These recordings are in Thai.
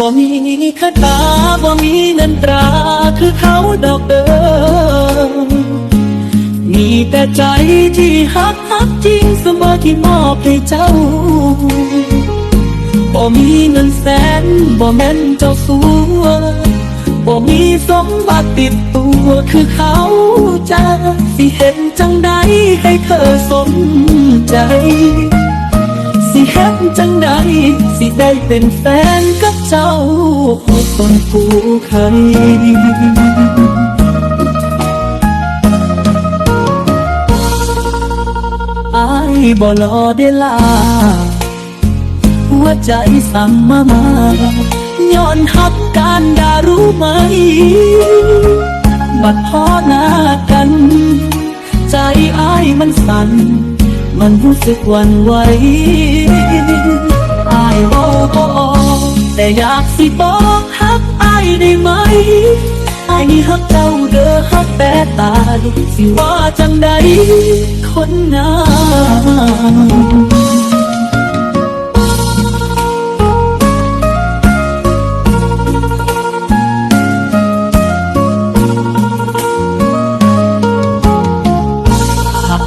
บ่มีคาถาบ่มีเงินตราคือเขาดอกเดิมมีแต่ใจที่ฮักฮักจริงเสมอที่มอบให้เจ้าบ่มีเงินแสนบ่แม่นเจ้าสัวบ่มีสมบัติติดตัวคือเขาจะสิเห็นจังใดให้เธอสนใจ สิเห็นจังใดสิได้เป็นแฟน เจ้าคนผู้ใครอายบ่รอได้ลา หัวใจสั่งมามาย้อนหักการดารู้ไหม บัดพอหน้ากัน ใจอายมันสั่น มันรู้สึกวันไหว แต่อยากสิบอกฮักอายได้ไหมอายนี่ฮักเจ้าเด้อฮักแต่ตาดูสิว่าจังใดคนงาม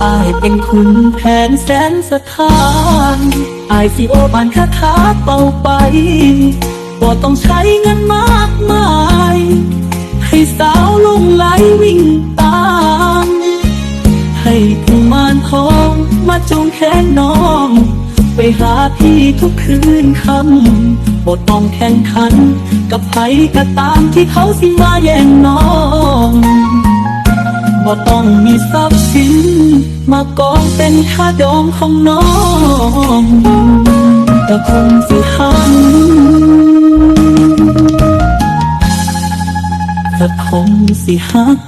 อายเป็นคุณแผนแสนสถาน อายสิโอบานคาถาเป่าไปบ่ต้องใช้เงินมากมาย ให้สาวลงไหลวิ่งตาม ให้กุมารทองมาจงแขนน้อง ไปหาพี่ทุกคืนคำบ่ต้องแข่งขัน กับใครก็ตามที่เขาสิมาแย่งน้อง บ่ต้องมีทรัพย์สิน มากองเป็นค่าดองของน้องแต่คงสิหันแต่คงสิหัก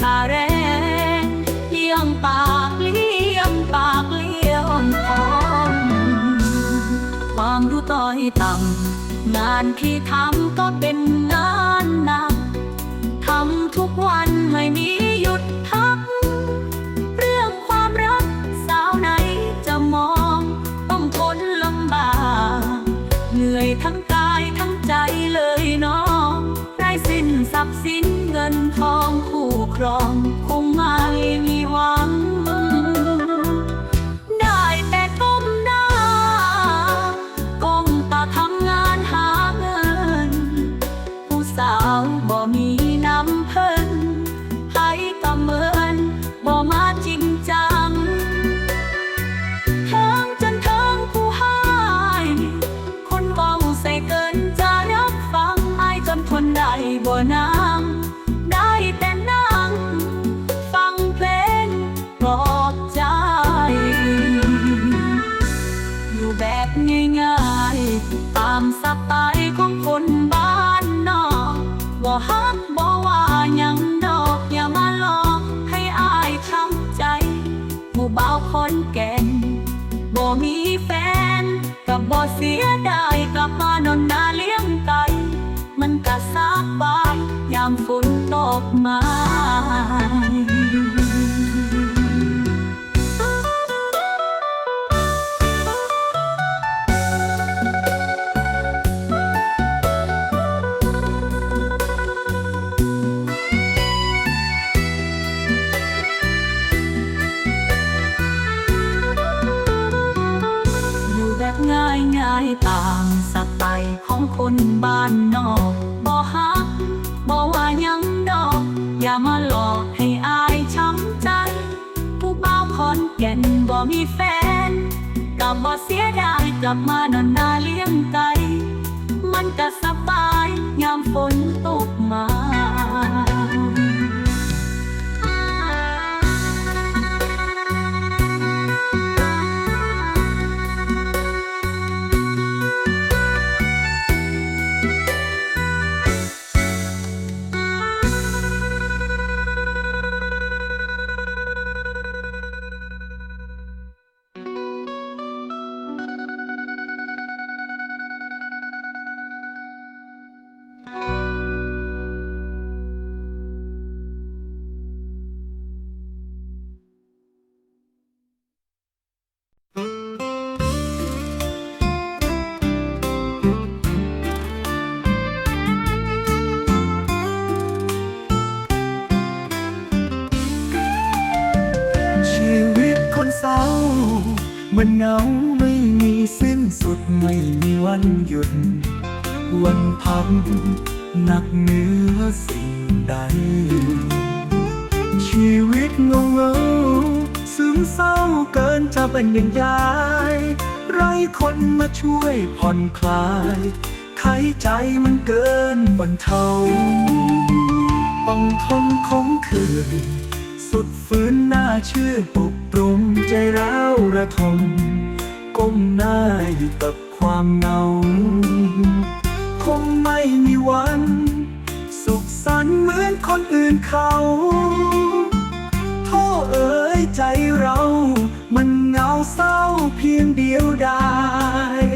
ค่าแรงเลี้ยงปากเลี้ยงปากเลี้ยงคอนความรู้ต้อยต่ำงานที่ทำก็เป็นงานหนักทำทุกวันไม่มี ทรัพย์สินเงินทองคู่ครองคงไม่มี บ้านนอกบ่ฮักบ่ว่ายังดอก อย่ามาหลอกให้อายช้ำใจ ผู้บ่าวคอนแก่นบ่มีแฟนกับบ่เสียดายกลับมานอนนาเลี้ยงไก่มันก็สบายยามฝนตกมา ชีวิตคนเศร้มันเหาไม่มีสิ้นสุดไม่มีวันหยุด วันพักหนักเหนือสิ่งใด ชีวิตเงเงาซึมเศร้าเกินจะเป็นย่างยาย ไรคนมาช่วยผ่อนคลายไขใจมันเกินบรรเทาต้องทนคงคืน สุดฝืนหน้าเชื่อปลุกปรุงใจร้าวระทมก้มหน้าอยู่กับความเงา งไม่มีวัน สุขสันต์เหมือนคนอื่นเขาโทษเอ๋ยใจเรา มันเหงาเศร้าเพียงเดียวดาย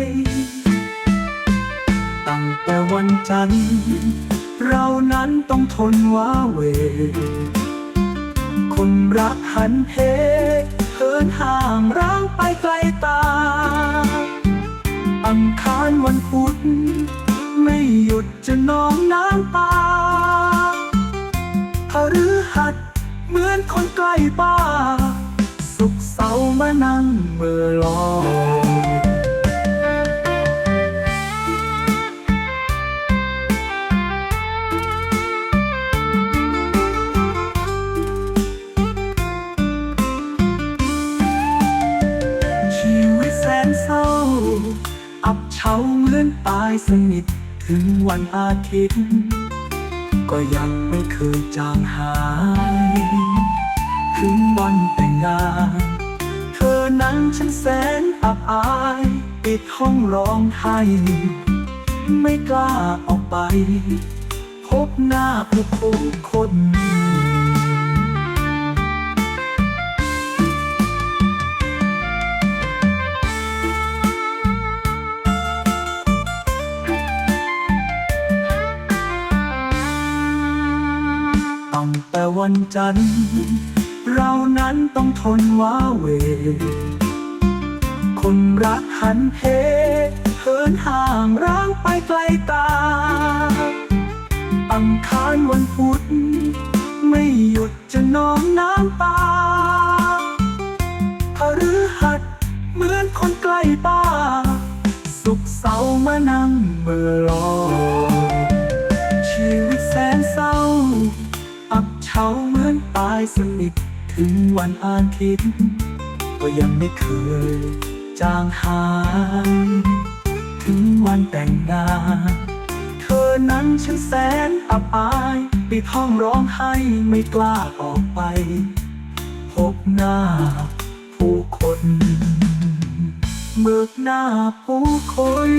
ตั้งแต่วันจันทร์เรานั้นต้องทนว้าเว คนรักหันเหเหินห่างร้างไปไกลตาอังคารวันพุธ จะนองน้ำตาพฤหัสเหมือนคนใกล้ป้า สุขเสาร์มานั่งเมื่อลอยชีวิตแสนเศร้าอับเฉาเหมือนตายสนิท ถึงวันอาทิตย์ ก็ยังไม่เคยจางหาย ถึงวันแต่งงาน เธอนั้นฉันแสนอับอาย ปิดห้องร้องไห้ไม่กล้าออกไป พบหน้าผู้ผู้คน วันจันทร์ เรานั้นต้องทนว้าเว คนรักหันเหเหินห่างร้างไปไกลตา อังคารวันพุธไม่หยุดจะนองน้ำตาพฤหัสเหมือนคนใกล้ป้า สุขเสาร์มานั่งเมื่อรอ เฉาเหมือนตายสนิทถึงวันอาทิตย์ก็ยังไม่เคยจางหายถึงวันแต่งงานเธอนั้นฉันแสนอับอายปิดห้องร้องไห้ไม่กล้าออกไป พบหน้าผู้คน เบิกหน้าผู้คน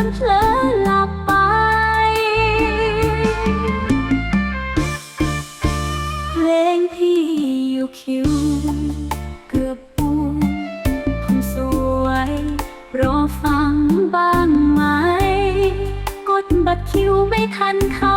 ันเผลอหลับไป เพลงพี่อยู่คิว เกือบปูคนสวย รอฟังบ้างไหม กดบัตรคิวไม่ทันเขา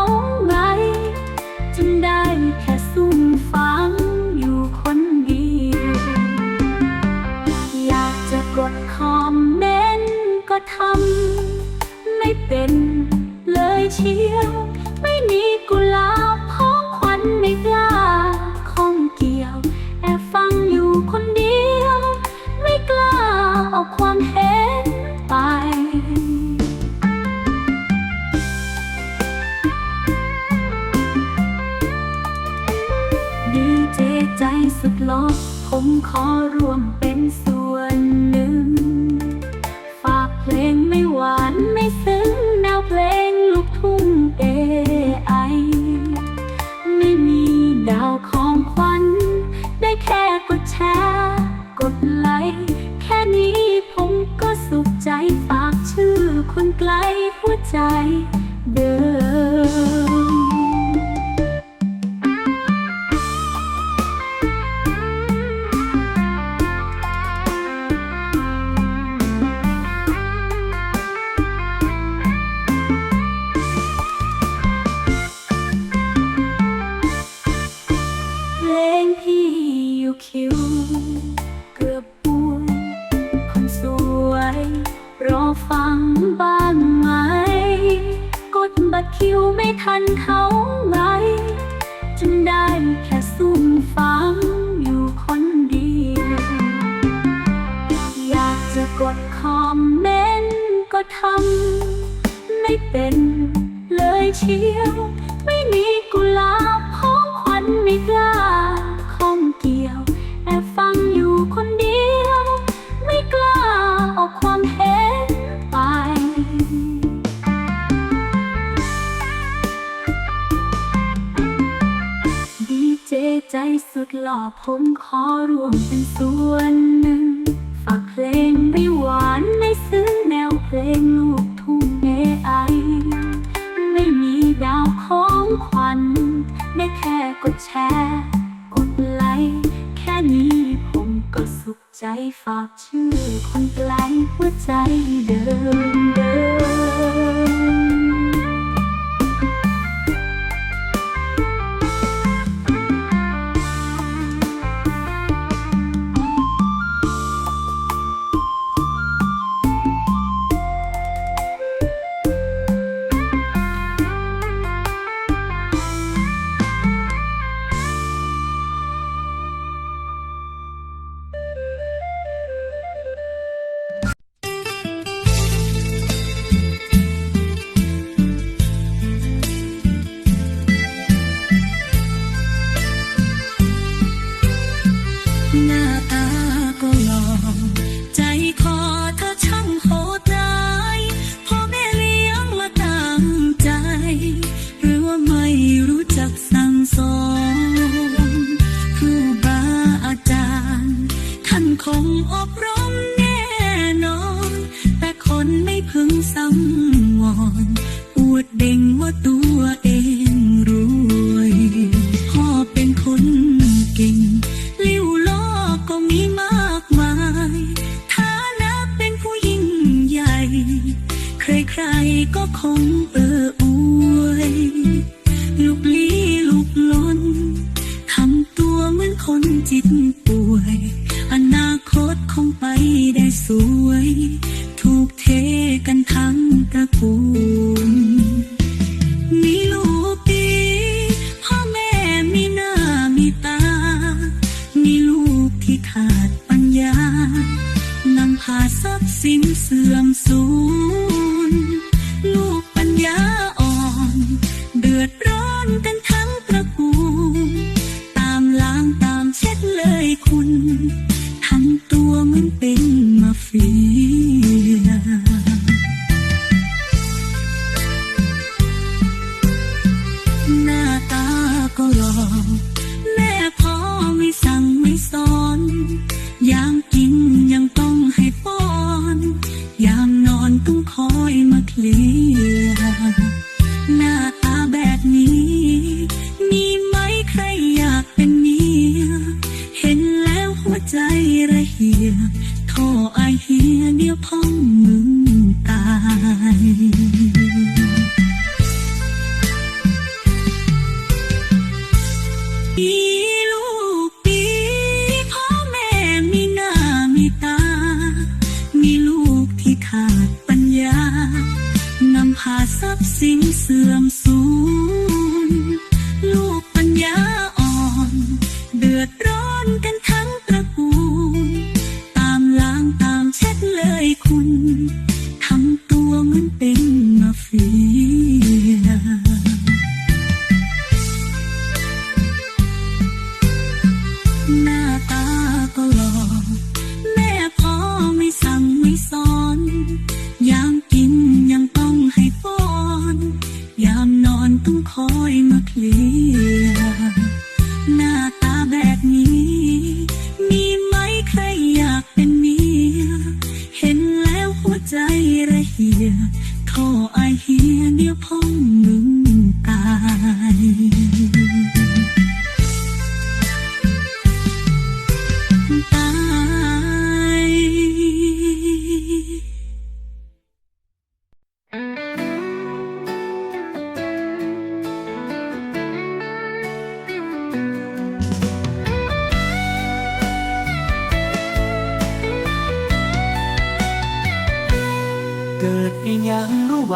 รู้จักสั่งสอน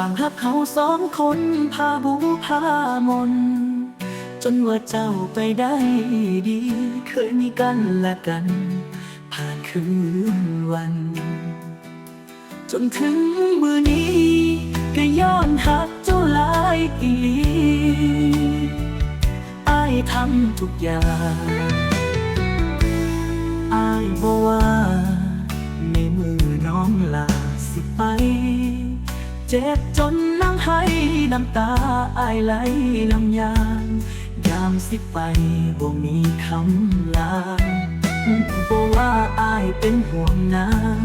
ยังระหว่างฮักเขาสองคนพาบูพามน จนว่าเจ้าไปได้ดี เคยมีกันและกัน ผ่านคืนวัน จนถึงมือนี้ก็ย้อนหักเจ้าหลายอีอายทำทุกอย่างอายบอกว่าในมือน้องลาสิไป เจ็บจนนั่งให้น้ำตาอายไหลลำยางยามสิไปบ่มีคำลาบอกว่าอายเป็นห่วงนาง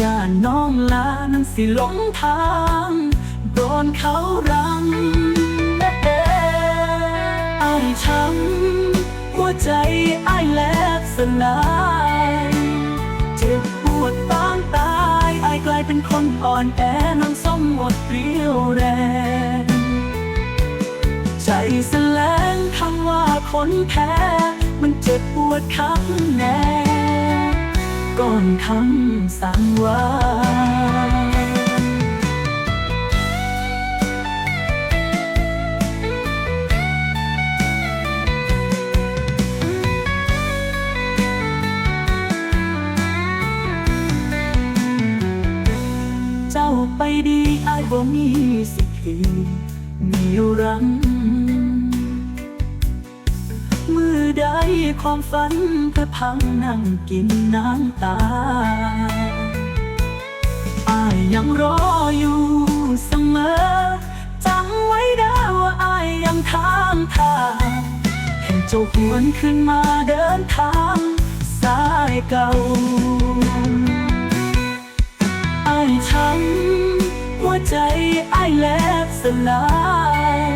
ย่าน้องลานั้นสิหลงทาง โดนเขารังอายช้ำหัวใจอายแลกสลาย เจ็บปวดปางตา เป็นคนอ่อนแอน้ำส้มหมดเรี่ยวแรง ใจแสลงคำว่าคนแพ้มันเจ็บปวดข้งแน่ก่อนคำสั่งว่า อายบ่มีสิทธิ์มีรังมือใดความฝันเพื่อพังนั่งกินน้ำตาอายยังรออยู่เสมอจำไว้ได้ว่าอายยังทางทางเห็นเจ้าหวนขึ้นมาเดินทางสายเก่าอ้ายช้ำหัวใจายแลบสลาย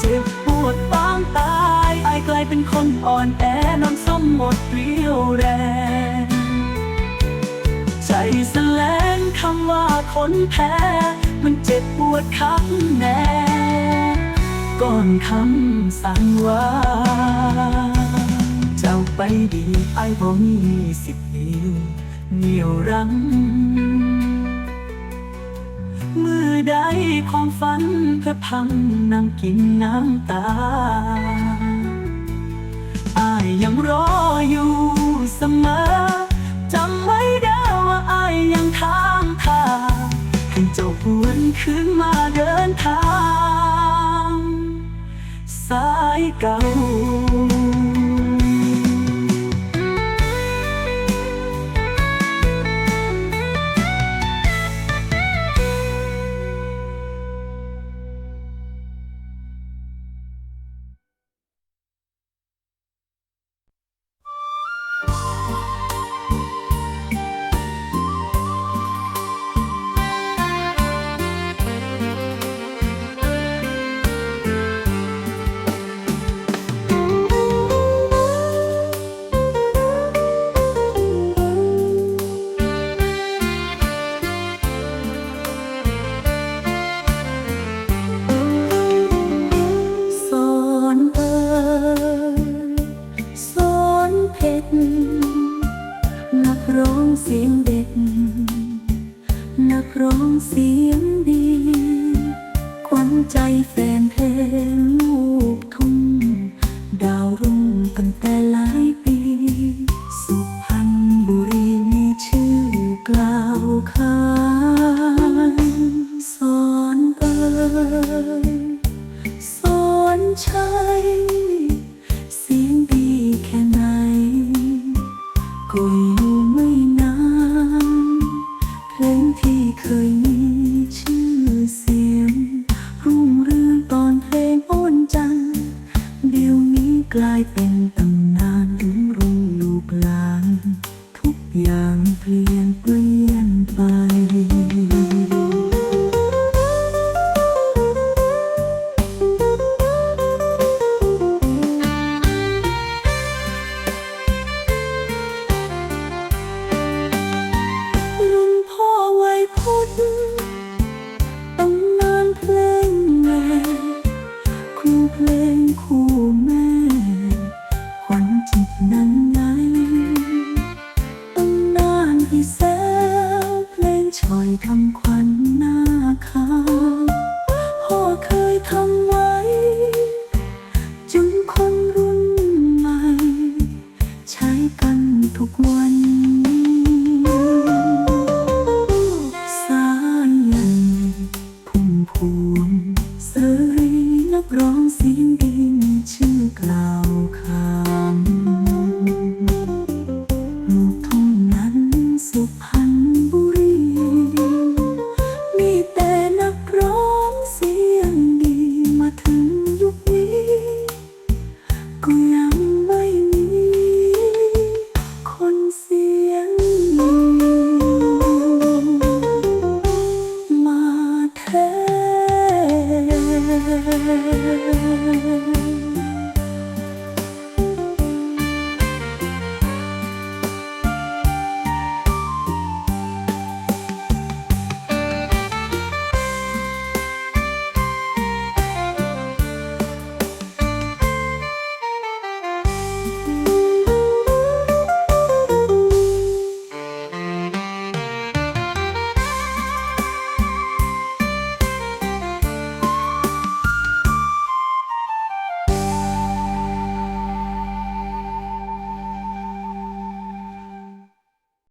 เจ็บปวดปางตายไอ้ายกลายเป็นคนอ่อนแอน้ำส้มหมดเรี่ยวแรง ใจสลงคำว่าคนแพ้ มันเจ็บปวดข้างแน่ก่อนคำสั่งว่า เจ้าไปดีไอ้บ่มีสิบปีเหนียวรั้ง ใดความฝันเพื่อพังนั่งกินน้ำตาอายยังรออยู่เสมอจำไว้ได้ว่าอายยังทางทางให้เจ้าหวนขึ้นมาเดินทาง สายเก่า เพลง